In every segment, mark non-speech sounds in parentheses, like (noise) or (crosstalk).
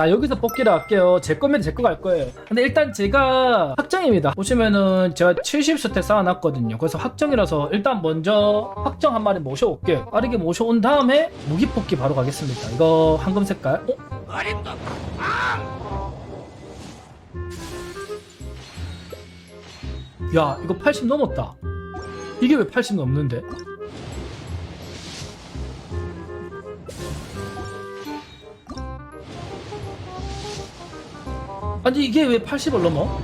자 여기서 뽑기를 할게요. 제 거면 제 거 갈 거예요. 근데 일단 제가 확정입니다. 보시면은 제가 70스택 쌓아놨거든요. 그래서 확정이라서 일단 먼저 확정 한 마리 모셔올게요. 빠르게 모셔온 다음에 무기 뽑기 바로 가겠습니다. 이거 황금 색깔? 어? 야 이거 80 넘었다. 이게 왜 80 넘는데? 아니 이게 왜 80을 넘어?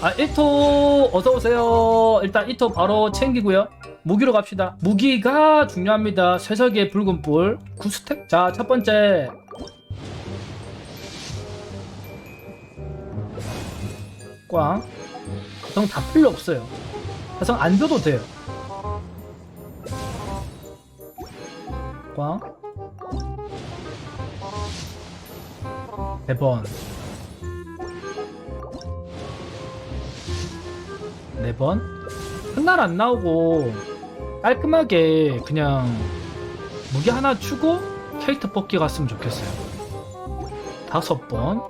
아 1토 어서오세요. 일단 1토 바로 챙기고요. 무기로 갑시다. 무기가 중요합니다. 쇠석의 붉은 뿔. 9스택? 자 첫번째. 꽝. 가성 다 필요 없어요. 가성 안 줘도 돼요. 꽝 네번 네번 한날 안 나오고 깔끔하게 그냥 무기 하나 주고 캐릭터 뽑기 갔으면 좋겠어요 다섯 번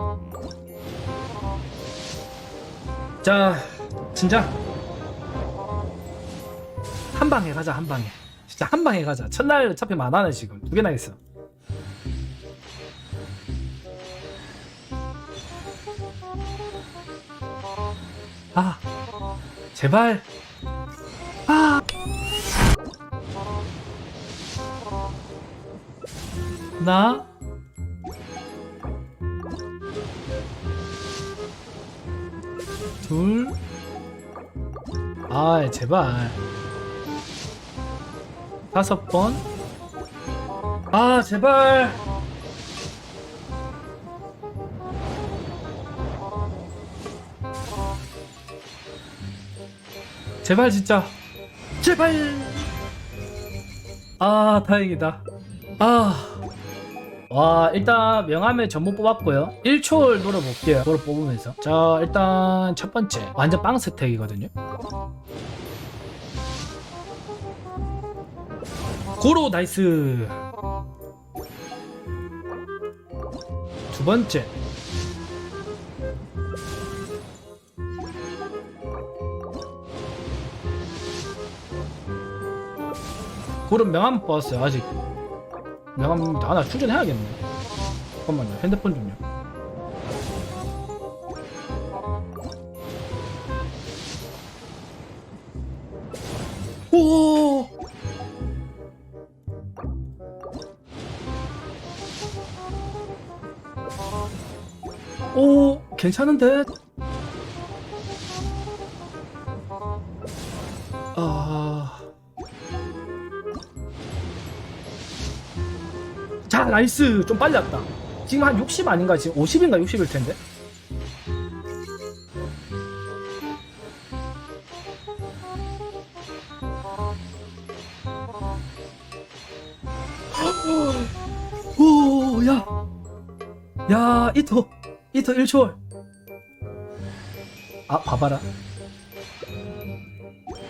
자, 진짜 한 방에 가자 한 방에. 진짜 한 방에 가자. 첫날 어차피 만화네 지금 두 개나 있어. 아, 제발. 아. 나 둘. 아, 제발. 다섯 번. 아, 제발. 제발 진짜. 제발. 아, 다행이다. 아. 와 일단 명함에 전부 뽑았고요 1초를 노려볼게요 그걸 뽑으면서 자 일단 첫 번째 완전 빵 스택이거든요 고로 나이스 두 번째 고로 명함 뽑았어요 아직 명함 하나 충전해야겠네. 잠깐만요. 핸드폰 좀요. 오! 오, 괜찮은데? 자 나이스. 좀 빨리 왔다. 지금 한 60 아닌가? 지금 50인가 60일 텐데? 오야. 야 이토. 이토 1초월. 아 봐봐라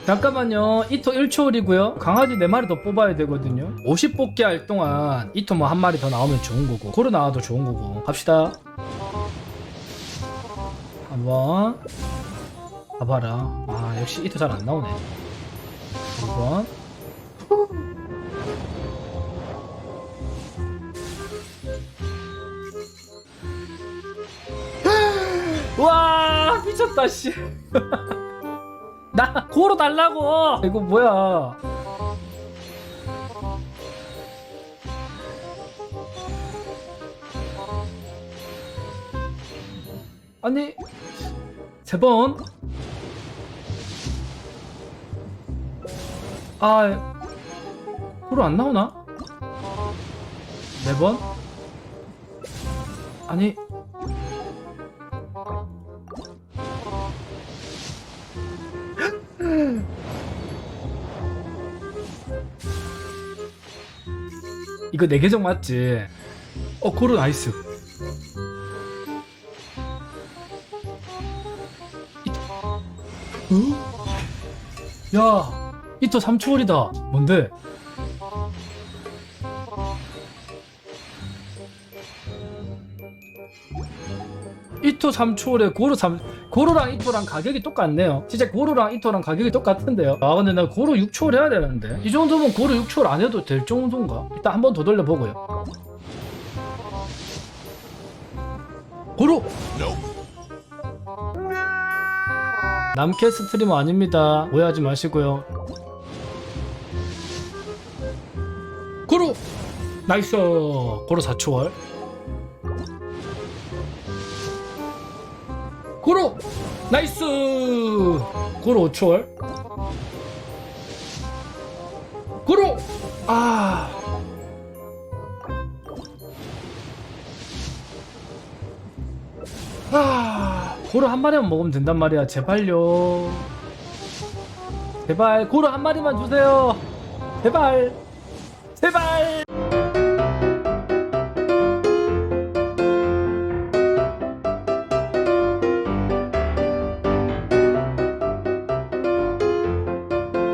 잠깐만요. 이토 1초월이고요. 강아지 4마리 더 뽑아야 되거든요. 50 뽑기 할 동안 이토 뭐 한 마리 더 나오면 좋은 거고 고로 나와도 좋은 거고 갑시다. 한번 봐봐라. 아 역시 이토 잘 안 나오네. 두 번. 와 미쳤다 씨. (laughs) 나 고로 달라고. 이거 뭐야? 아니 세 번. 아 고로 안 나오나? 네 번? 아니 이거 내 계정 맞지? 어 고로 나이스 이- 어? 야 이토 3초월이다 뭔데? 이토 3초월에 고루 3 고루랑 이토랑 가격이 똑같네요. 진짜 고루랑 이토랑 가격이 똑같은데요. 아 근데 나 고루 6초월 해야 되는데. 이 정도면 고루 6초월 안 해도 될 정도인가? 일단 한 번 더 돌려 보고요. 고루! 남캐 스트리머 아닙니다. 오해하지 마시고요. 고루! 나이스! 고루 4초월 고로 나이스 고로 5초월 고로 아 아, 고로 한 마리만 먹으면 된단 말이야. 제발요. 제발 고로 한 마리만 주세요. 제발. 제발.